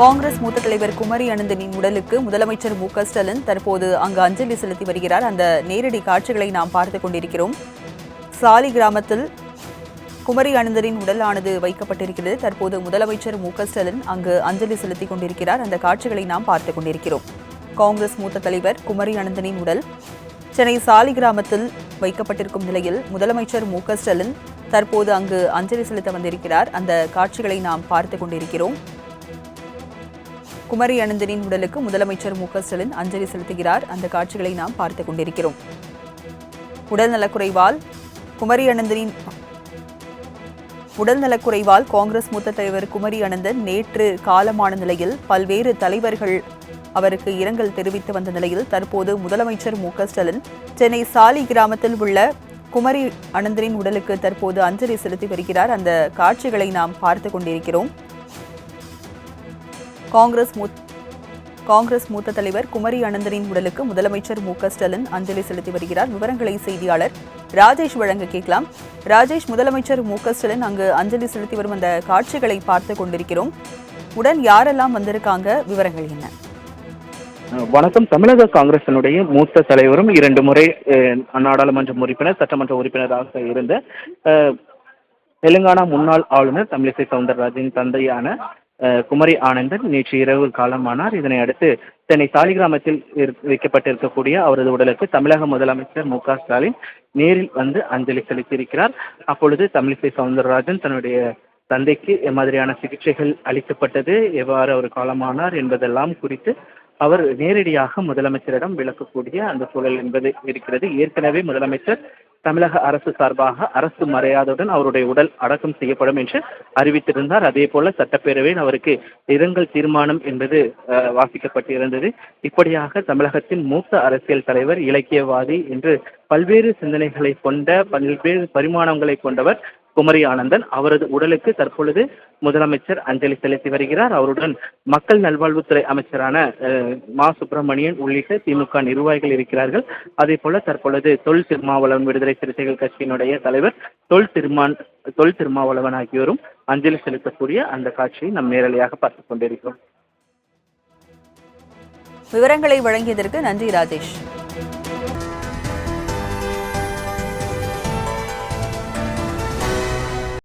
காங்கிரஸ் மூத்த தலைவர் குமரி அனந்தனின் உடலுக்கு முதலமைச்சர் மு ஸ்டாலின் தற்போது அங்கு அஞ்சலி செலுத்தி வருகிறார். அந்த நேரடி காட்சிகளை நாம் பார்த்துக் கொண்டிருக்கிறோம். சாலி கிராமத்தில் குமரி அனந்தனின் உடலானது வைக்கப்பட்டிருக்கிறது. தற்போது முதலமைச்சர் மு ஸ்டாலின் அங்கு அஞ்சலி செலுத்திக் கொண்டிருக்கிறார். அந்த காட்சிகளை நாம் பார்த்துக் கொண்டிருக்கிறோம். காங்கிரஸ் மூத்த தலைவர் குமரி அனந்தனின் உடல் சென்னை சாலி கிராமத்தில் வைக்கப்பட்டிருக்கும் நிலையில் முதலமைச்சர் மு ஸ்டாலின் தற்போது அங்கு அஞ்சலி செலுத்த வந்திருக்கிறார். அந்த காட்சிகளை நாம் பார்த்துக் கொண்டிருக்கிறோம். குமரி அனந்தனின் உடலுக்கு முதலமைச்சர் மு ஸ்டாலின் அஞ்சலி செலுத்துகிறார். அந்த காட்சிகளை நாம் பார்த்துக் கொண்டிருக்கிறோம். உடல் நலக்குறைவால் குமரி அனந்தனின் உடல் நலக்குறைவால் காங்கிரஸ் மூத்த தலைவர் குமரி அனந்தன் நேற்று காலமான நிலையில் பல்வேறு தலைவர்கள் அவருக்கு இரங்கல் தெரிவித்து வந்த நிலையில் தற்போது முதலமைச்சர் மு ஸ்டாலின் சென்னை சாலி கிராமத்தில் உள்ள குமரி அனந்தனின் உடலுக்கு தற்போது அஞ்சலி செலுத்தி வருகிறார். அந்த காட்சிகளை நாம் பார்த்துக் கொண்டிருக்கிறோம். காங்கிரஸ் மூத் காங்கிரஸ் மூத்த தலைவர் குமரி அனந்தனின் உடலுக்கு முதலமைச்சர் மு ஸ்டாலின் அஞ்சலி செலுத்தி வருகிறார். விவரங்களை செய்தியாளர் ராஜேஷ் வழங்க கேட்கலாம். ராஜேஷ் முதலமைச்சர் மு ஸ்டாலின் அங்கு அஞ்சலி செலுத்தி வரும் அந்த காட்சிகளை பார்த்து கொண்டிருக்கிறோம். உடன் யாரெல்லாம் வந்திருக்காங்க? விவரங்கள் என்ன? வணக்கம். தமிழக காங்கிரசினுடைய மூத்த தலைவரும் இரண்டு முறை அஹ், நாடாளுமன்ற உறுப்பினர் சட்டமன்ற உறுப்பினராக இருந்த தெலுங்கானா முன்னாள் ஆளுநர் தமிழிசை சவுந்தரராஜின் தந்தையான குமரி ஆனந்தன் நேற்று இரவு காலமானார். இதனை அடுத்து சென்னை சாலிகிராமத்தில் வைக்கப்பட்டிருக்கக்கூடிய அவரது உடலுக்கு தமிழக முதலமைச்சர் மு க ஸ்டாலின் நேரில் வந்து அஞ்சலி செலுத்தியிருக்கிறார். அப்பொழுது தமிழிசை சவுந்தரராஜன் தன்னுடைய தந்தைக்கு எம்மாதிரியான சிகிச்சைகள் அளிக்கப்பட்டது. எவ்வாறு அவர் காலமானார் என்பதெல்லாம் குறித்து அவர் நேரடியாக முதலமைச்சரிடம் விளக்கக்கூடிய அந்த சூழல் என்பது இருக்கிறது. ஏற்கனவே முதலமைச்சர் தமிழக அரசு சார்பாக அரசு மரியாதையுடன் அவருடைய உடல் அடக்கம் செய்யப்படும் என்று அறிவித்திருந்தார். அதே போல சட்டப்பேரவையில் அவருக்கு இரங்கல் தீர்மானம் என்பது வாசிக்கப்பட்டிருந்தது. இப்படியாக தமிழகத்தின் மூத்த அரசியல் தலைவர் இலக்கியவாதி என்று பல்வேறு சிந்தனைகளை கொண்ட பல்வேறு பரிமாணங்களை கொண்டவர் குமரி ஆனந்தன் அவரது உடலுக்கு தற்பொழுது முதலமைச்சர் அஞ்சலி செலுத்தி வருகிறார். அவருடன் மக்கள் நல்வாழ்வுத்துறை அமைச்சரான மா சுப்பிரமணியன் உள்ளிட்ட திமுக நிர்வாகிகள் இருக்கிறார்கள். அதே போல தற்பொழுது தொல் திருமாவளவன் விடுதலை சிறுத்தைகள் கட்சியினுடைய தலைவர் தொல் திருமான் தொல் திருமாவளவன் ஆகியோரும் அஞ்சலி செலுத்தக்கூடிய அந்த காட்சியை நாம் நேரலையாக பார்த்துக் கொண்டிருக்கிறோம். விவரங்களை வழங்கியதற்கு நன்றி ராஜேஷ்.